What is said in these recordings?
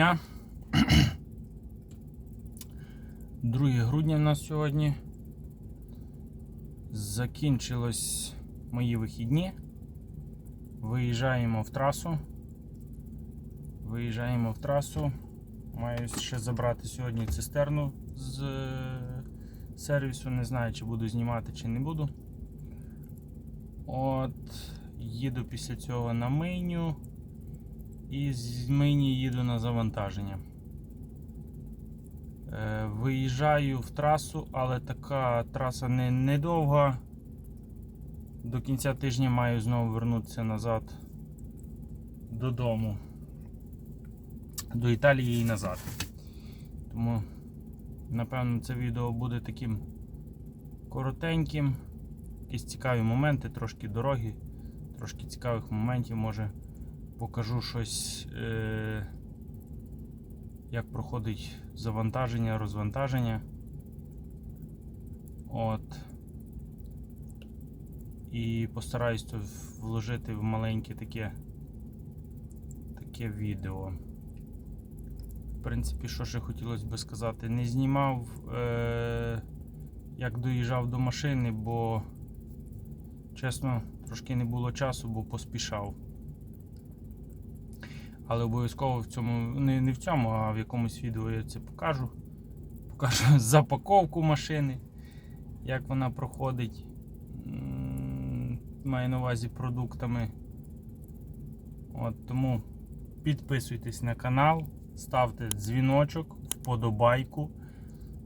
дня. 2 грудня в нас сьогодні. Закінчилось мої вихідні. Виїжджаємо в трасу. Виїжджаємо в трасу. Маю ще забрати сьогодні цистерну з е, сервісу. Не знаю, чи буду знімати, чи не буду. От, їду після цього на мийню. І з мийні їду на завантаження. Е, Виїжджаю в трасу, але така траса не, не довга. До кінця тижня маю знову вернутися назад додому. До Італії і назад. Тому, напевно, це відео буде таким коротеньким. Якісь цікаві моменти, трошки дороги, трошки цікавих моментів може покажу щось, е, як проходить завантаження, розвантаження. От. І постараюсь то вложити в маленьке таке, таке відео. В принципі, що ще хотілося би сказати, не знімав, е, як доїжджав до машини, бо, чесно, трошки не було часу, бо поспішав. Але обов'язково в цьому, не, не в цьому, а в якомусь відео я це покажу. Покажу запаковку машини, як вона проходить. Маю на увазі продуктами. От, тому підписуйтесь на канал, ставте дзвіночок, вподобайку.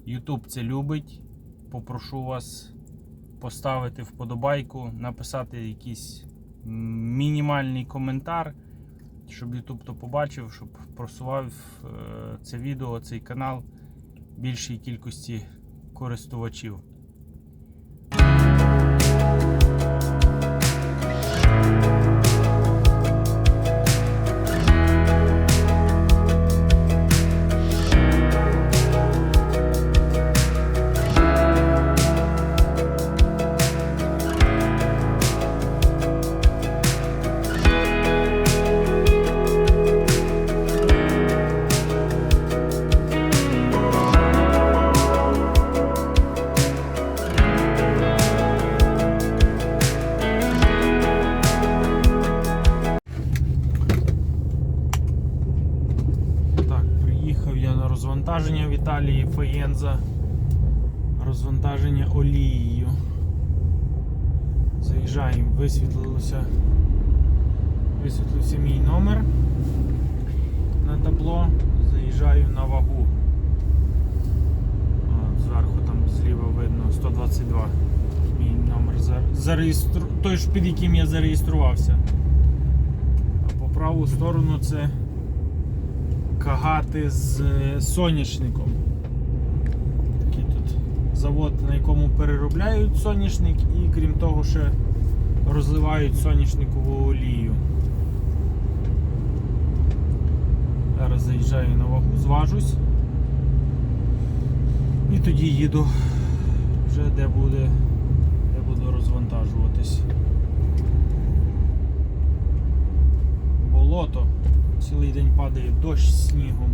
YouTube це любить. Попрошу вас поставити вподобайку, написати якийсь мінімальний коментар щоб YouTube то побачив, щоб просував е, це відео, цей канал більшій кількості користувачів. Висвітлилося. Висвітлився мій номер на табло. Заїжджаю на вагу. Зверху там зліва видно 122. Мій номер за- зареєстру... той ж під яким я зареєструвався. А по праву сторону це кагати з е, соняшником. Такий тут завод, на якому переробляють соняшник і крім того ще розливають соняшникову олію. Зараз заїжджаю на вагу, зважусь. І тоді їду вже де буде, де буду розвантажуватись. Болото. Цілий день падає дощ снігом.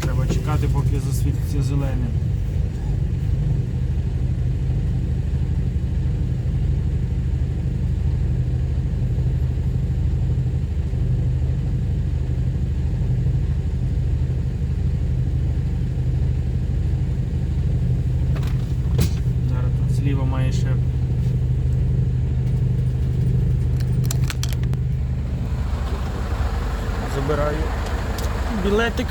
Треба чекати, поки засвітиться зеленим. Зараз тут зліва має ще забираю білетик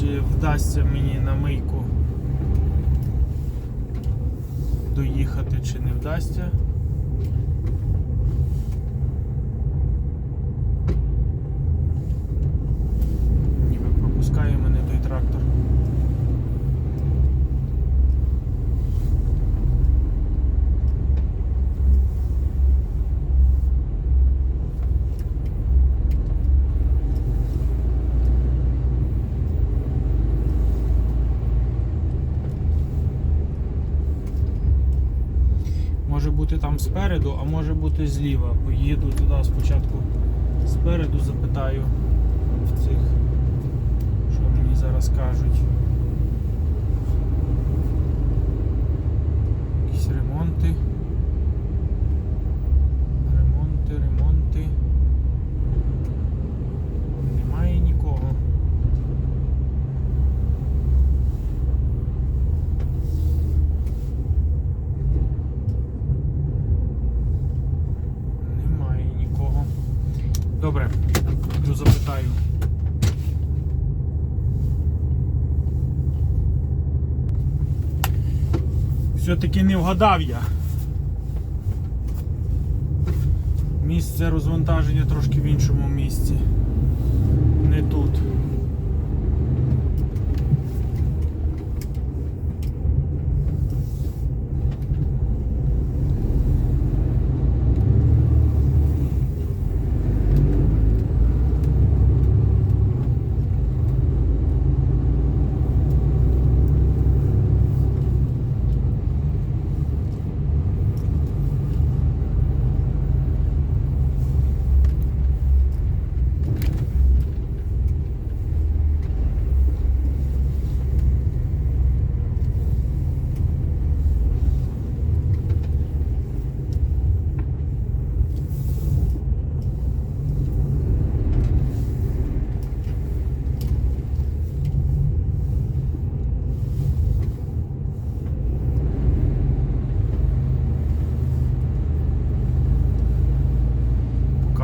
чи вдасться мені на мийку доїхати, чи не вдасться. Спереду, а може бути зліва. Поїду туди спочатку спереду, запитаю в цих, що мені зараз кажуть. Якісь ремонти. Ремонти, ремонти. Немає нікого. Немає нікого. Добре, йду запитаю. Все-таки не вгадав я. Місце розвантаження трошки в іншому місці. Не тут.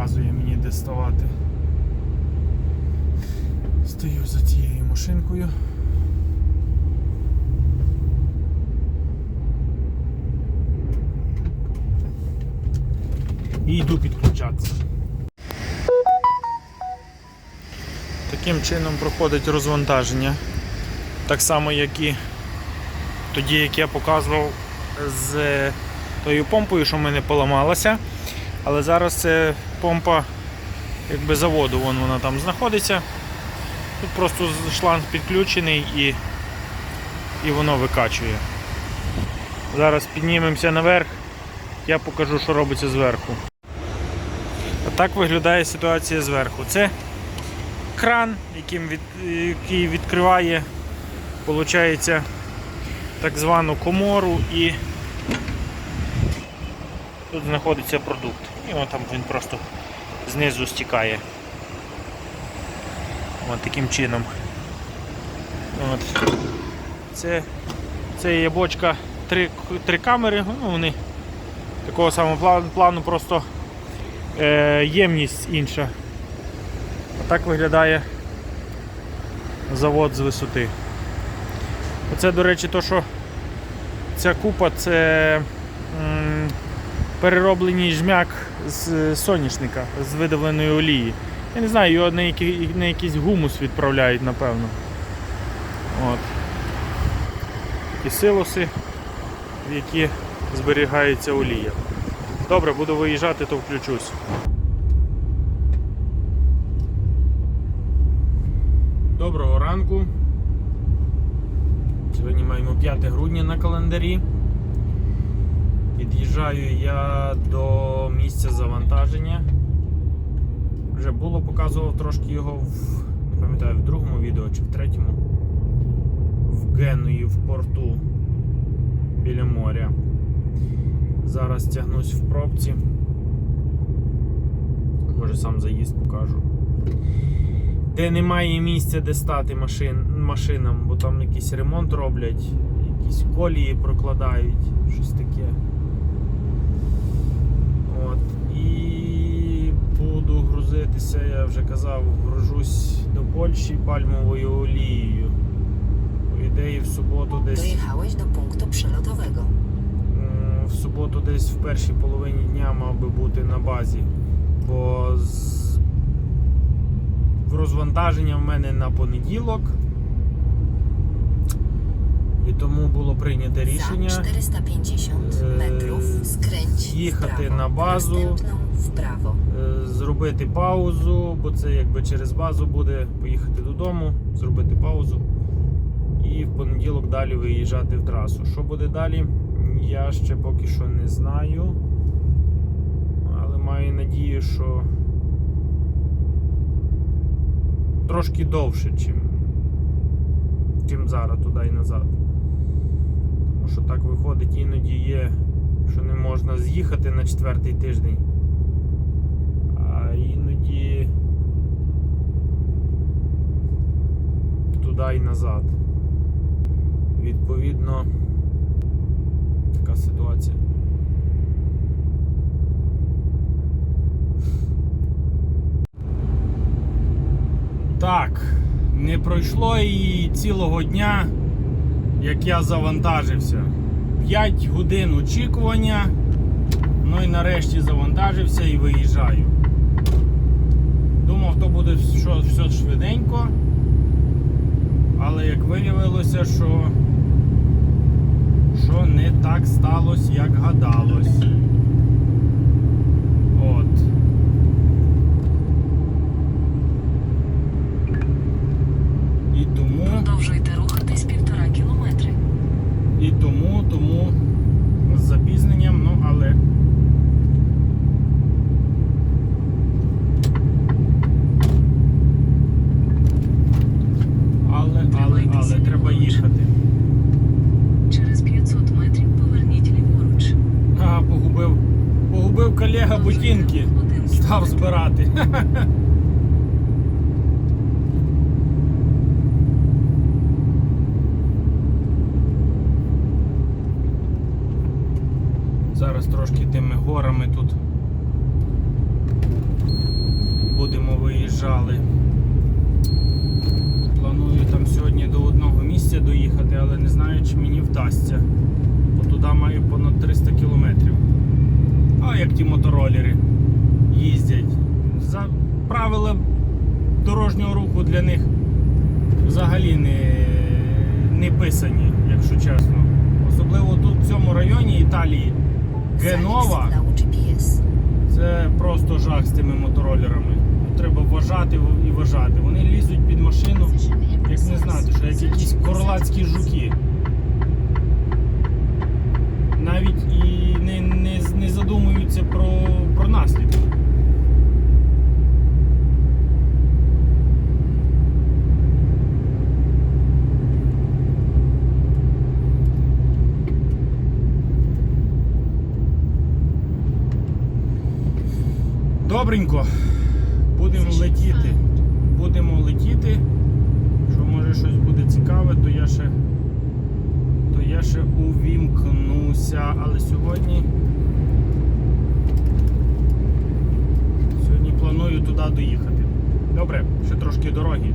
Показує мені де ставати. Стою за цією машинкою. І йду підключатися. Таким чином проходить розвантаження. Так само, як і тоді, як я показував з тою помпою, що в мене поламалася. Але зараз це помпа якби заводу, вон вона там знаходиться. Тут просто шланг підключений і, і воно викачує. Зараз піднімемося наверх, я покажу, що робиться зверху. Отак виглядає ситуація зверху. Це кран, яким від, який відкриває виходить, так звану комору і тут знаходиться продукт. І там він просто знизу стікає. От таким чином. От. Це, це є бочка три, три камери, ну вони такого самого плану, просто ємність інша. Отак виглядає завод з висоти. Оце, до речі, то, що ця купа це перероблений жмяк з соняшника з видавленої олії. Я не знаю, його на, який, на якийсь гумус відправляють, напевно. От. І силоси, в які зберігається олія. Добре, буду виїжджати, то включусь. Доброго ранку. Сьогодні маємо 5 грудня на календарі. Під'їжджаю я до місця завантаження. Вже було, показував трошки його в, не пам'ятаю, в другому відео чи в третьому. В Генуї в порту біля моря. Зараз тягнусь в пробці. Може сам заїзд покажу. Де немає місця, де стати машин, машинам, бо там якийсь ремонт роблять, якісь колії прокладають, щось таке. От. І буду грузитися, я вже казав, гружусь до Польщі пальмовою олією. По ідеї в суботу десь Dojechałeś do punktu przelotowego. суботу десь в першій половині дня мав би бути на базі. Бо з... в розвантаження в мене на понеділок. І тому було прийнято рішення 450 e, metrów skręć w jechać prawo. na bazę. Następną w prawo. е, зробити паузу, бо це якби через базу буде, поїхати додому, зробити паузу і в понеділок далі виїжджати в трасу. Що буде далі, я ще поки що не знаю. Але маю надію, що трошки довше, чим, чим зараз туди і назад. Тому що так виходить, іноді є, що не можна з'їхати на четвертий тиждень. А іноді туди і назад. Відповідно, така ситуація. Так, не пройшло і цілого дня, як я завантажився. 5 годин очікування. Ну і нарешті завантажився і виїжджаю. Думав, то буде що, все швиденько. Але як виявилося, що, не так сталося, як гадалось. От. І тому. Продовжуйте рухатись півтора кілометри. І тому, тому з запізненням, ну але. Але, але, але треба їхати. Через 500 метрів поверніть ліворуч. А, погубив. Погубив колега ботинки. Став збирати. Зараз трошки тими горами тут будемо виїжджали. Планую там сьогодні до одного місця доїхати, але не знаю, чи мені вдасться. Бо туди маю понад 300 кілометрів. А як ті моторолери їздять. За правила дорожнього руху для них взагалі не, не писані, якщо чесно. Особливо тут в цьому районі Італії. Генова це просто жах з тими моторолерами. Треба вважати і вважати. Вони лізуть під машину, як не знати, що як якісь королацькі жуки. Навіть і не, не, не задумуються про, про наслідки. Добренько. Будемо летіти. Будемо летіти. Що може щось буде цікаве, то я ще, то я ще увімкнуся. Але сьогодні. Сьогодні планую туди доїхати. Добре, ще трошки дороги.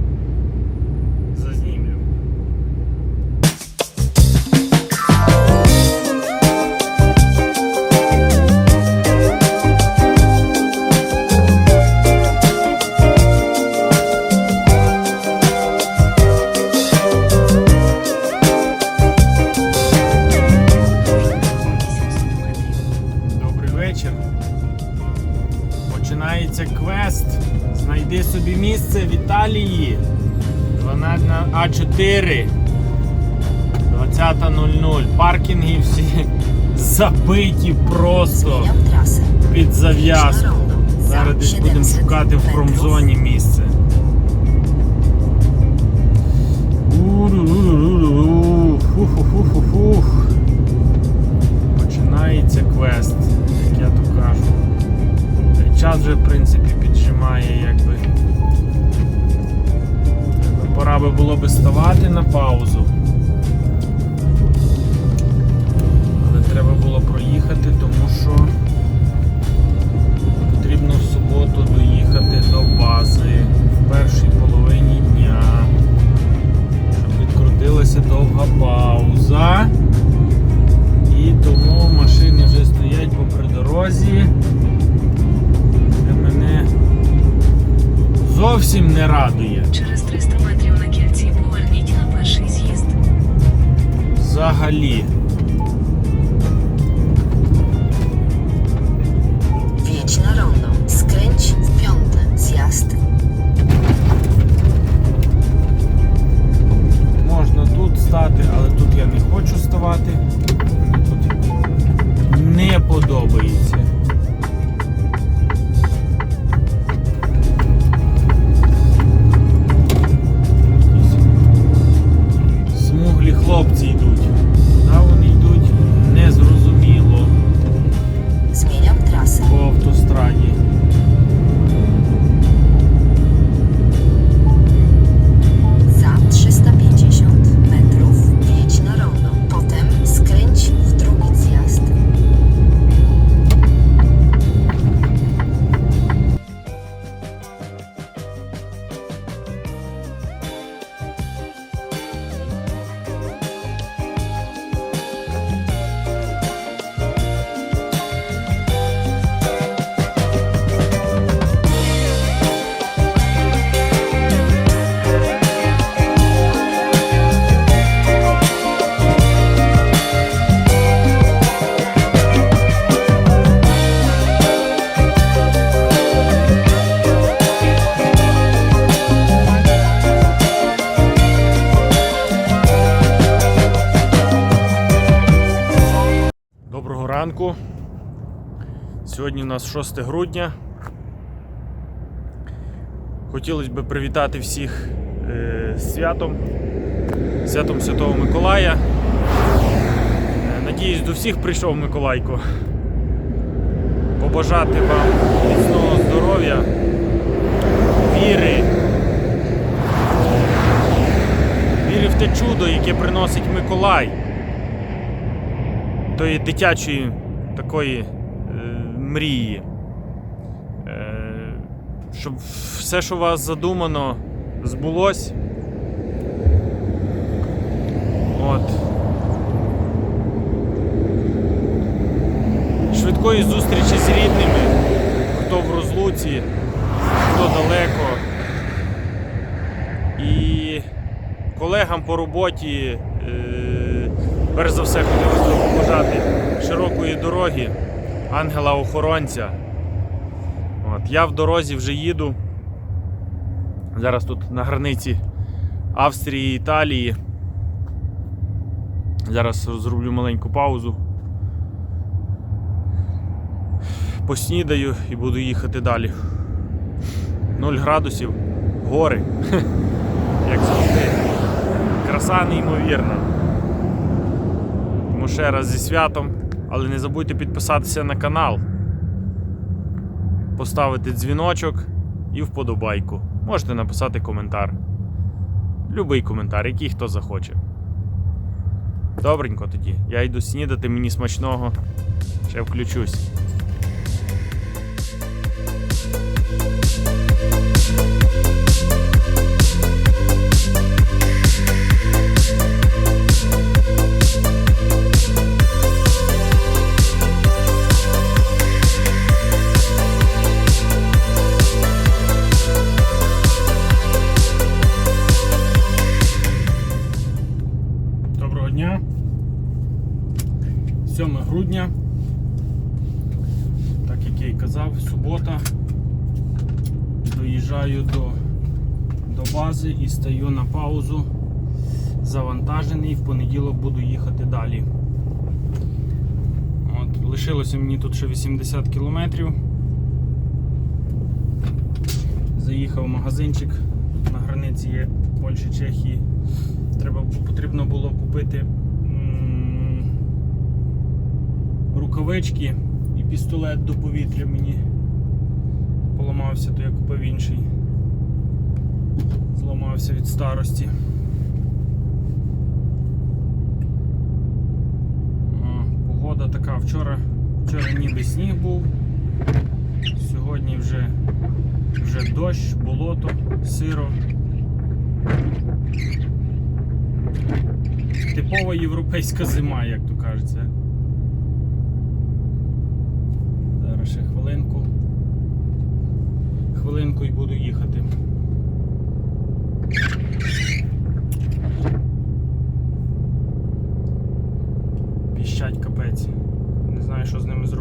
А4. 20.00. Паркінги всі забиті просто під зав'язку. Зараз десь будемо шукати в промзоні місце. Хочу ставати. Не подобається. Нас 6 грудня. Хотілося б привітати всіх е, святом, святом Святого Миколая. Е, Надіюсь, до всіх прийшов Миколайко. Побажати вам міцного здоров'я, віри, віри в те чудо, яке приносить Миколай тої дитячої такої мрії. Е, щоб все, що у вас задумано, збулось. От. Швидкої зустрічі з рідними, хто в розлуці, хто далеко. І колегам по роботі. Е, перш за все хотілося б побажати широкої дороги, ангела-охоронця. От, я в дорозі вже їду. Зараз тут на границі Австрії і Італії. Зараз зроблю маленьку паузу. Поснідаю і буду їхати далі. 0 градусів, гори. Як завжди. Краса неймовірна. Тому ще раз зі святом, але не забудьте підписатися на канал, поставити дзвіночок і вподобайку. Можете написати коментар. Любий коментар, який хто захоче. Добренько тоді. Я йду снідати, мені смачного. Ще включусь. Доброго стаю на паузу. Завантажений, в понеділок буду їхати далі. От, лишилося мені тут ще 80 кілометрів. Заїхав в магазинчик на границі є Польщі, Чехії. Треба, потрібно було купити м, рукавички і пістолет до повітря мені поламався, то я купив інший. Зламався від старості. Погода така вчора, вчора ніби сніг був. Сьогодні вже, вже дощ, болото, сиро. Типова європейська зима, як то кажеться. Зараз ще хвилинку. Хвилинку і буду їхати.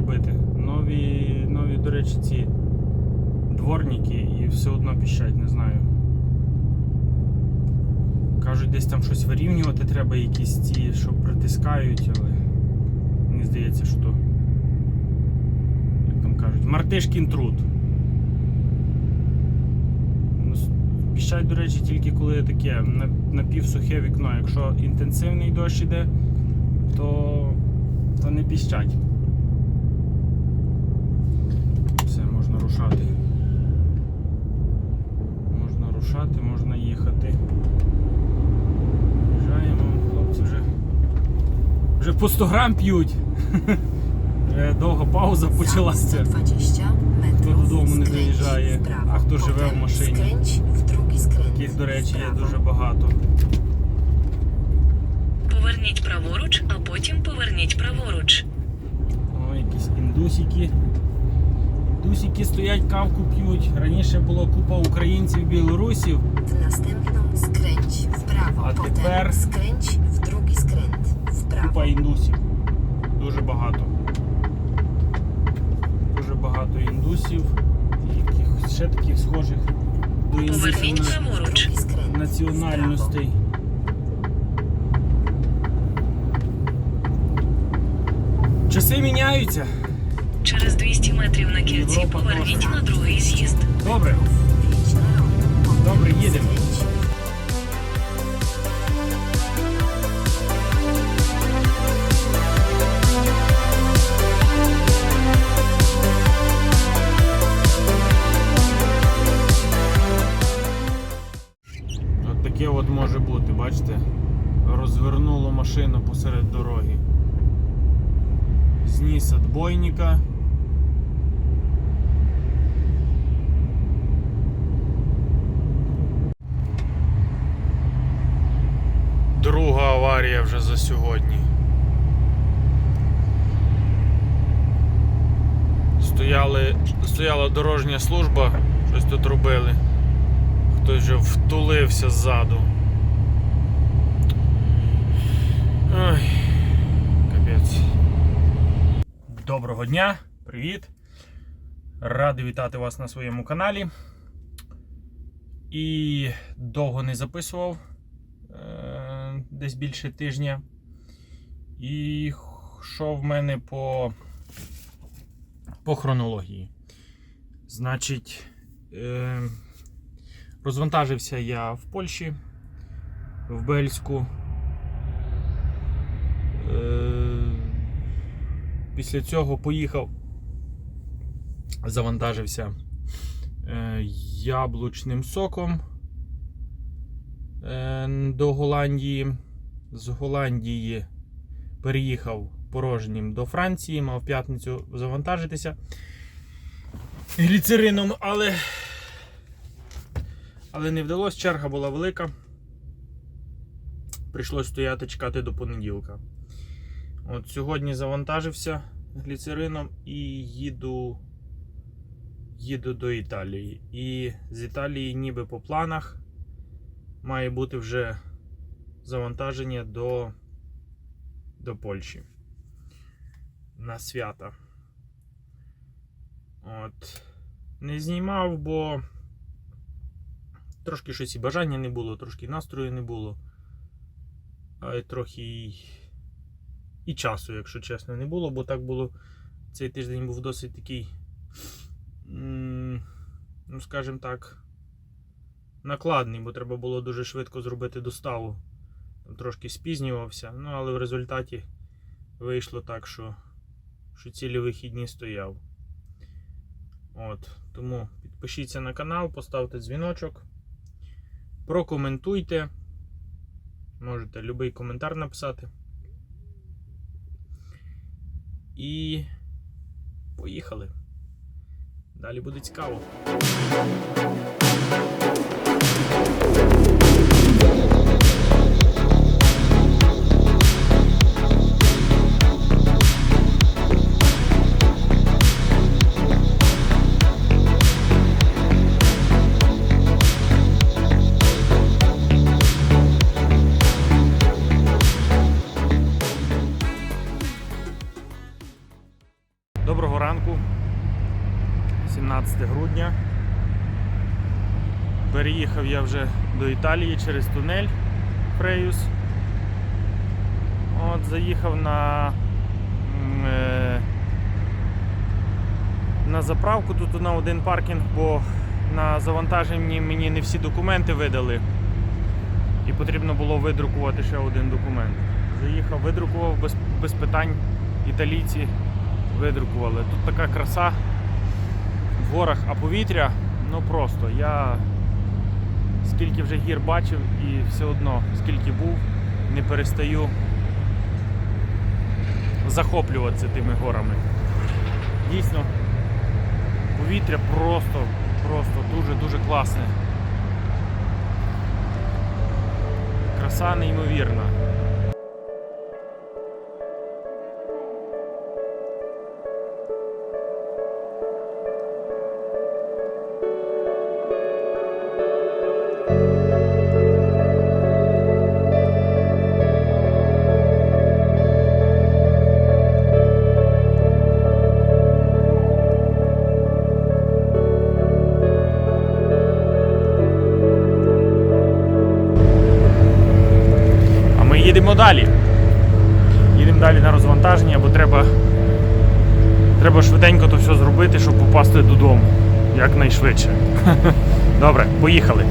Робити. Нові, нові, до речі, ці дворники і все одно піщать, не знаю. Кажуть, десь там щось вирівнювати треба, якісь ці, що притискають, але мені здається, що то, як там кажуть, мартишкін труд. Ну, Піщать, до речі, тільки коли таке напівсухе вікно. Якщо інтенсивний дощ іде, то, то не піщать. Все, можна рушати. Можна рушати, можна їхати. Їжджаємо, хлопці вже. Вже по 100 грам п'ють. Довга пауза почалася. Хто додому не доїжджає, а хто живе в машині. Таких, до речі, є дуже багато. Поверніть праворуч, а потім поверніть праворуч. О, якісь індусики. Індусики стоять, кавку п'ють. Раніше було купа українців, білорусів. W następną skręć w prawo. A Potem teper- skręć w drugi skręt. Купа індусів. Дуже багато. Дуже багато індусів. І якихось ще таких схожих до індусів Поверніть праворуч. Національностей. Часи міняються. Через 200 метрів на кільці поверніть на другий з'їзд. Добре. Добре, їдемо. От таке от може бути, бачите? Розвернуло машину посеред дороги. Зніс отбойника. Друга аварія вже за сьогодні. Стояли, стояла дорожня служба, щось тут робили. Хтось вже втулився ззаду. Ой, капець. Доброго дня, привіт. Радий вітати вас на своєму каналі. І довго не записував е, десь більше тижня. І що в мене по, по хронології? Значить, е, Розвантажився я в Польщі, в Бельську. Після цього поїхав, завантажився е, яблучним соком е, до Голландії. З Голландії переїхав порожнім до Франції, мав п'ятницю завантажитися гліцерином, але але не вдалося, черга була велика. Прийшлось стояти чекати до понеділка. От сьогодні завантажився гліцерином і їду, їду до Італії. І з Італії, ніби по планах, має бути вже завантаження до, до Польщі на свята. От. Не знімав, бо трошки щось і бажання не було, трошки настрою не було. А трохи і, часу, якщо чесно, не було, бо так було. Цей тиждень був досить такий, ну, скажімо так, накладний, бо треба було дуже швидко зробити доставу. Трошки спізнювався, ну але в результаті вийшло так, що, що цілі вихідні стояв. От, тому підпишіться на канал, поставте дзвіночок, прокоментуйте. Можете будь-який коментар написати. І поїхали. Далі буде цікаво. Вже до Італії через тунель Фреюс. От, заїхав на, е, на заправку тут на один паркінг, бо на завантаженні мені не всі документи видали. І потрібно було видрукувати ще один документ. Заїхав, видрукував без, без питань. Італійці видрукували. Тут така краса в горах, а повітря ну просто. Я скільки вже гір бачив і все одно, скільки був, не перестаю захоплюватися тими горами. Дійсно, повітря просто, просто дуже-дуже класне. Краса неймовірна. Далі. Їдемо далі на розвантаження, бо треба, треба швиденько то все зробити, щоб попасти додому якнайшвидше. Добре, поїхали.